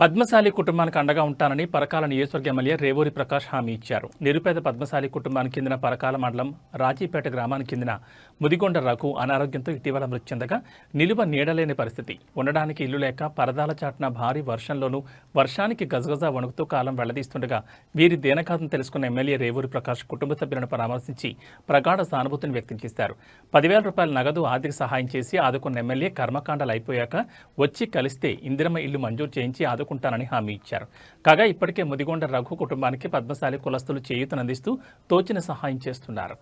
పద్మశాలి కుటుంబానికి అండగా ఉంటానని పరకాల నియోజకవర్గ ఎమ్మెల్యే రేవూరి ప్రకాష్ హామీ ఇచ్చారు. నిరుపేద పద్మశాలి కుటుంబానికి చెందిన పరకాల మండలం రాజీపేట గ్రామానికి చెందిన ముదిగొండ రఘు అనారోగ్యంతో ఇటీవల మృతి చెందగా నిలువ నీడలేని పరిస్థితి. ఉండడానికి ఇల్లు లేక పరదాల చాటున భారీ వర్షంలోనూ వర్షానికి గజగజ వణుకుతూ కాలం వెళ్ళదీస్తుండగా వీరి దేనకాతం తెలుసుకున్న ఎమ్మెల్యే రేవూరి ప్రకాష్ కుటుంబ సభ్యులను పరామర్శించి ప్రగాఢ సానుభూతిని వ్యక్తం చేశారు. పదివేల రూపాయల నగదు ఆర్థిక సహాయం చేసి ఆదుకున్న ఎమ్మెల్యే కర్మకాండాలు అయిపోయాక వచ్చి కలిస్తే ఇందిరమ్మ ఇల్లు మంజూరు చేయించి ఆదుకు ఆదుకుంటానని హామీ ఇచ్చారు. కాగా ఇప్పటికే ముదిగొండ రఘు కుటుంబానికి పద్మశాలి కులస్తులు చేయూతనందిస్తూ తోచిన సహాయం చేస్తున్నారు.